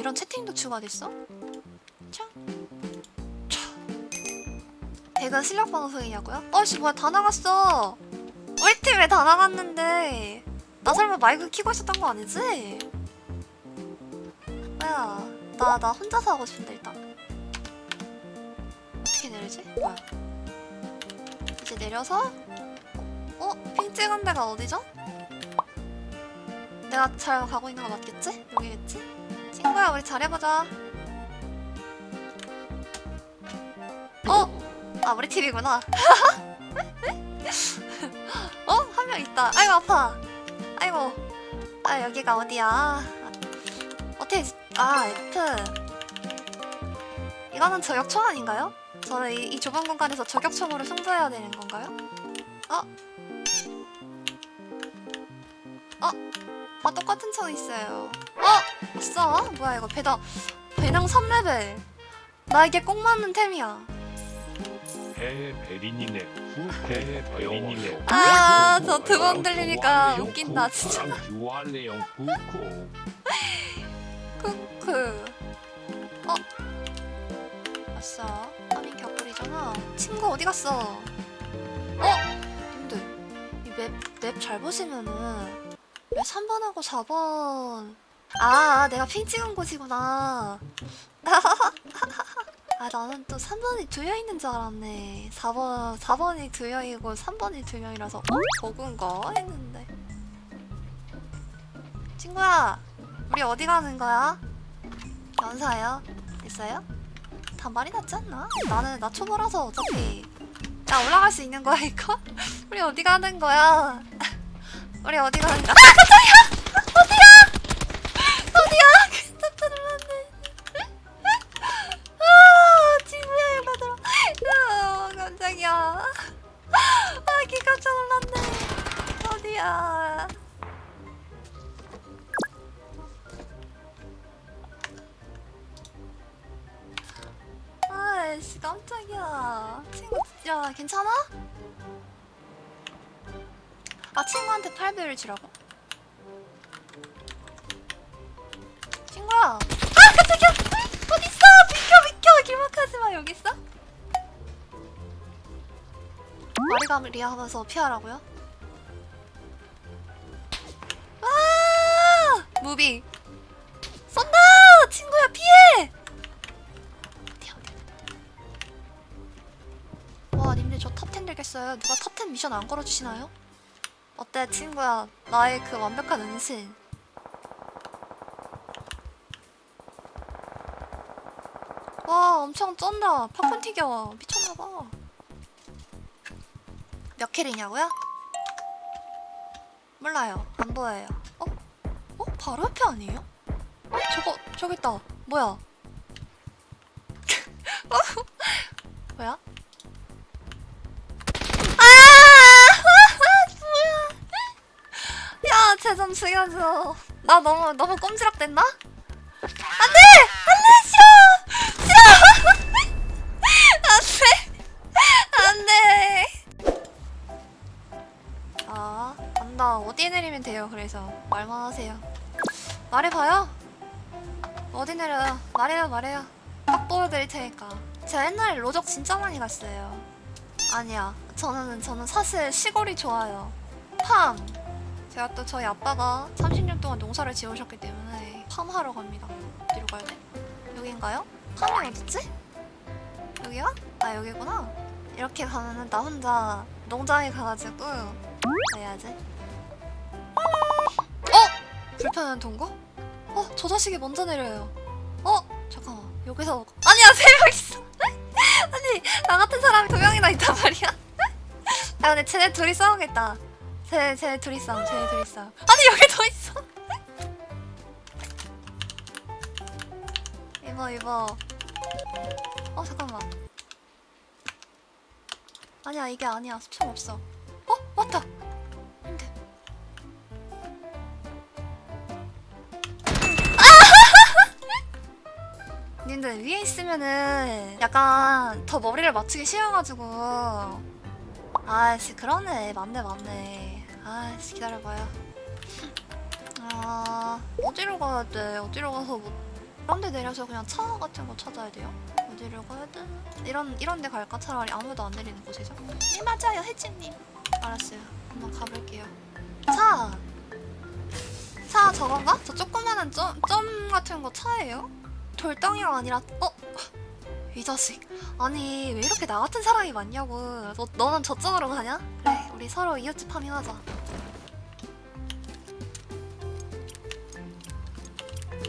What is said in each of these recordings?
이런 채팅도 추가됐어? 참. 배가 실력 방송이냐고요? 어씨 뭐야 다 나갔어. 우리 팀에 다 나갔는데 나 설마 마이크 키고 있었던 거 아니지? 뭐야 나나 혼자서 하고 싶은데 일단 어떻게 내리지? 뭐야 이제 내려서 어? 핑 찍은 데가 어디죠? 내가 잘 가고 있는 거 맞겠지? 여기겠지? 친구야 우리 잘해보자 어? 아 우리 팀이구나 어? 한 명 있다 아이고 아파 아이고 아 여기가 어디야 어떻게 아 F 이거는 저격총 아닌가요? 저는 이, 이 좁은 공간에서 저격총으로 승부해야 되는 건가요? 어? 어? 아 똑같은 총 있어요 어? 있어? 뭐야 이거 배당 배당 3레벨 나에게 꼭 맞는 템이야 해 베리니네 후해 베리니네 아, 저 두 번 들리니까 웃긴다, 진짜. 유알레용 후코 크크 어? 아싸 아니 격불이잖아 친구 어디 갔어 어? 님들 이 맵 맵 잘 보시면은 왜 3번하고 4번 아 내가 핑 찍은 곳이구나 아 나는 또 3번이 두 명 있는 줄 알았네 4번 4번이 두 명이고 3번이 두 명이라서 어? 버그인가 했는데 친구야 우리 어디 가는 거야? 연사요? 됐어요? 다 말이 낫지 않나? 나는 나 초보라서 어차피 야 올라갈 수 있는 거야 이거? 우리 어디 가는 거야? 우리 어디 가는 거야? 아 깜짝이야! 어디야? 어디야? 깜짝 놀랐네 아 친구야 이거 들어 아 깜짝이야 아 기 깜짝 놀랐네 어디야 아이씨 깜짝이야 친구 야 괜찮아? 아 친구한테 8배를 주라고? 친구야! 아 깜짝이야 어딨어? 비켜 비켜! 길막하지마 여기 있어? 마리가리아 하면서 피하라고요? 아! 무빙 쏜다! 친구야 피해! 와 님들 저 탑10 되겠어요? 누가 탑10 미션 안 걸어주시나요? 어때 친구야 나의 그 완벽한 은신 와 엄청 쩐다 팝콘 튀겨 미쳤나봐 몇 킬이냐고요? 몰라요 안 보여요 어? 어? 바로 옆에 아니에요? 어? 저거 저기 있다 뭐야 어? 뭐야? 야, 쟤좀 죽여줘. 나 너무 너무 꼼지락됐나? 안 돼, 안 돼, 싫어, 싫어. 안 돼, 안 돼. 아, 안다. 어디에 내리면 돼요? 그래서 말만 하세요. 말해봐요. 어디 내려요? 말해요, 말해요. 딱 보여드릴 테니까. 제가 옛날에 로적 진짜 많이 갔어요. 아니야. 저는 저는 사실 시골이 좋아요. 팜. 제가 또 저희 아빠가 30년 동안 농사를 지으셨기 때문에 팜 하러 갑니다. 어디로 가야 돼? 여긴가요? 팜이 어딨지? 여기야? 아 여기구나. 이렇게 가면은 나 혼자 농장에 가가지고 뭐 해야지. 어? 불편한 동거? 어? 저 자식이 먼저 내려요. 어? 잠깐만. 여기서 아니야 세 명 있어. 아니 나 같은 사람이 두 명이나 있단 말이야. 야 근데 쟤네 둘이 싸우겠다. 쟤, 쟤네 둘이 싸움, 쟤네 둘이 싸움. 아니 여기 더 있어. 이거 이거. 어 잠깐만. 아니야 이게 아니야 수청 없어. 어 맞다. 근데. 님들 위에 있으면은 약간 더 머리를 맞추기 쉬워가지고 아씨 그러네 맞네 맞네 아씨 기다려봐요 아 어디로 가야 돼 어디로 가서 뭐 이런 데 내려서 그냥 차 같은 거 찾아야 돼요? 어디를 가야 돼? 이런 이런 데 갈까? 차라리 아무도 안 내리는 곳에서? 네 맞아요 혜진님 알았어요 한번 가볼게요 차! 차 저건가? 저 조그마한 점, 점 같은 거 차예요? 돌덩이가 아니라 어? 이 자식 아니 왜 이렇게 나 같은 사람이 많냐고 너, 너는 저쪽으로 가냐? 그래 우리 서로 이웃집 파밍하자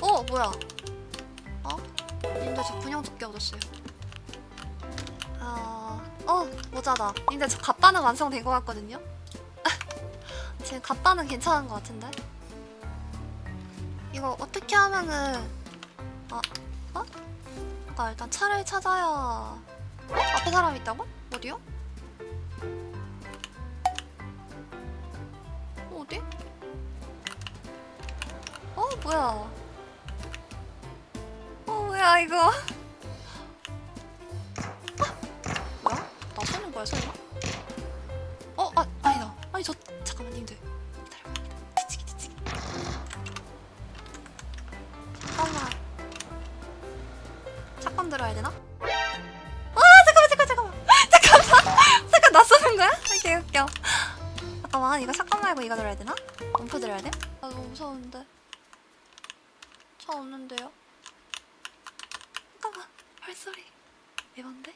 어 뭐야 어? 님들 저 군용 조끼 얻었어요 아... 어 모자다 님들 저 갑바는 완성된 것 같거든요 지금 갑바는 괜찮은 것 같은데 이거 어떻게 하면은 아 어? 나 일단 차를 찾아야 어? 앞에 사람 있다고? 어디요? 뭐야 어 뭐야 이거 아, 뭐야? 나 쏘는 거야 설마? 어? 아 아니다 아니 저 잠깐만 님들 잠깐만 사건 들어야 되나? 아 잠깐만 잠깐 잠깐만 잠깐만 잠깐 나 쏘는 거야? 아, 개 웃겨 잠깐만 이거 사건 말고 이거 들어야 되나? 음표 들어야 돼? 아 너무 무서운데 차 없는데요? 잠깐만 발소리 에반데?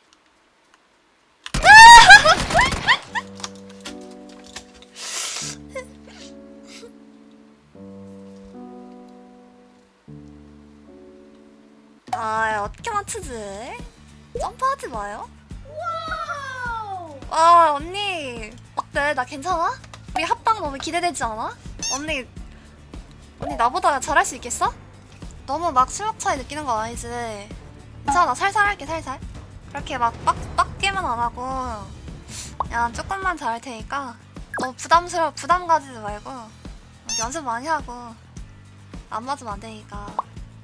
아 어떻게 맞추지? 점프하지 마요. 와 언니 어때? 나 괜찮아? 우리 합방 너무 기대되지 않아? 언니 언니 나보다 잘할 수 있겠어? 너무 막 실력 차이 느끼는 거 아니지? 괜찮아 나 살살 할게 살살. 그렇게 막 빡, 빡게만 안 하고 그냥 조금만 잘할 테니까 너무 부담스러워 부담 가지지 말고 연습 많이 하고 안 맞으면 안 되니까.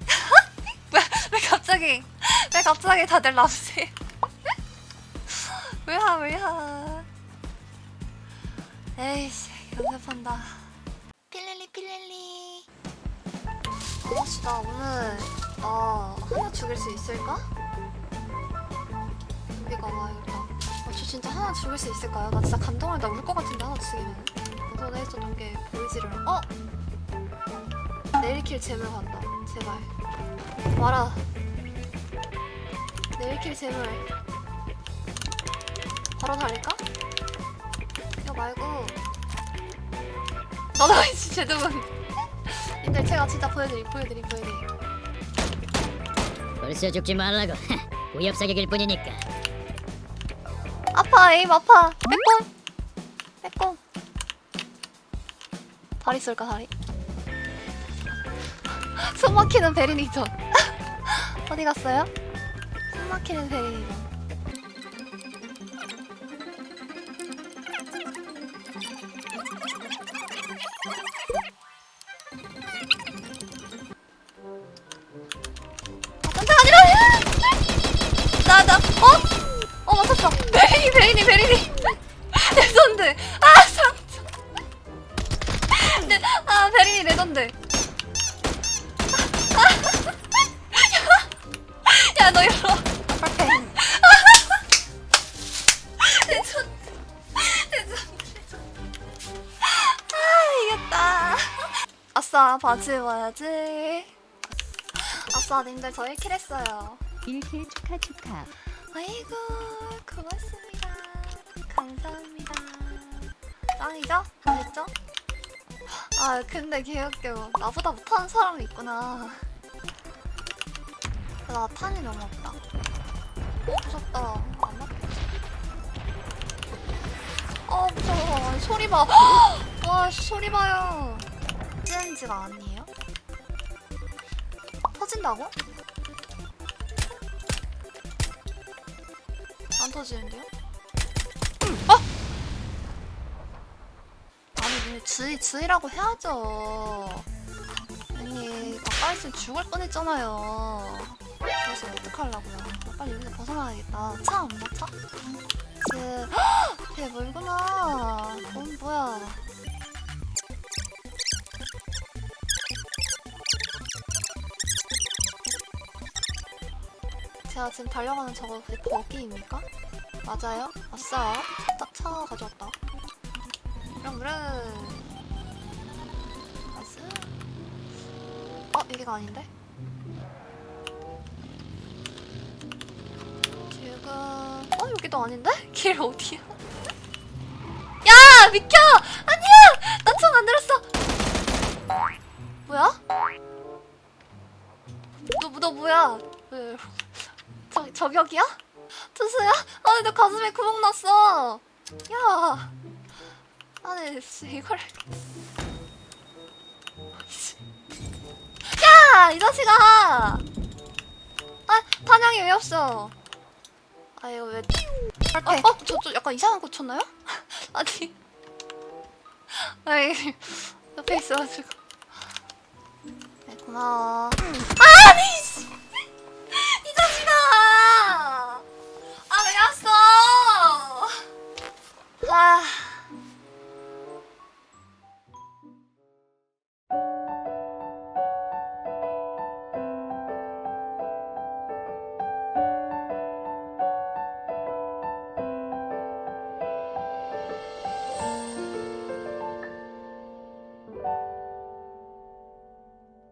왜, 왜 갑자기 왜 갑자기 다들 나오세요? 왜하 왜하? 에이씨 연습한다. 필릴리 필릴리 아씨 나 오늘 나 하나 죽일 수 있을까? 여기 가봐 여기 가. 아, 저 진짜 하나 죽일 수 있을까요? 나 진짜 감동을 나 울 것 같은데 하나 죽이면 도전에 했었던 게 보이지를 않- 어? 내일킬 재물 간다 제발 와라 내일킬 재물 바로 달릴까? 이거 말고 나도 아니지 제동은 님들 제가 진짜 보여드림 보여드림 보여드림 벌써 죽지 말라고. 위협 사격일 뿐이니까. 아파 에임 아파. 빼꼼 빼꼼 다리 쏠까 다리? 숨 막히는 베리니전. 어디 갔어요? 숨 막히는 베리니전 베리니 레전드 아 상처 네, 아 베리니 레전드 야너 열어. 레전드 레전드 아 이겼다. 아싸 바지 입어야지. 아싸 님들 저 1킬 했어요. 1킬 축하 축하. 아이고 고맙습니다 감사합니다 짱이죠? 잘했죠? 아 근데 개웃겨 나보다 못하는 사람이 있구나 나 탄이 너무 없다 어? 무섭다 안 맞겠지 어 무서워 소리 봐 와 소리 봐요 CNG가 아니에요? 터진다고? 안 터지는데요? 주의 주의라고 해야죠. 아니 가까이 있으면 죽을 뻔했잖아요. 그래서 어떡하려고요? 빨리 여기서 벗어나야겠다. 차 없나 차? 쟤, 쟤 멀구나. 넌 뭐야? 제가 지금 달려가는 저거 혹시 버기입니까? 맞아요? 왔어. 차, 차 가져왔다. 그럼 그래. 나이스. 어 여기가 아닌데? 지금 어 여기도 아닌데? 길 어디야? 야 비켜! 아니야! 난총안 들었어. 뭐야? 너, 너 뭐야? 왜? 저, 저격이야? 투수야? 아니 내 가슴에 구멍 났어 야 아니 씨, 이걸 야 이 자식아 아 탄약이 왜 없어 아 이거 왜 어, 어? 저, 저 약간 이상한 거 쳤나요? 아니 아이 옆에 있어가지고 네 고마워 아니 씨. 이 자식아! 아, 왜 왔어? 아,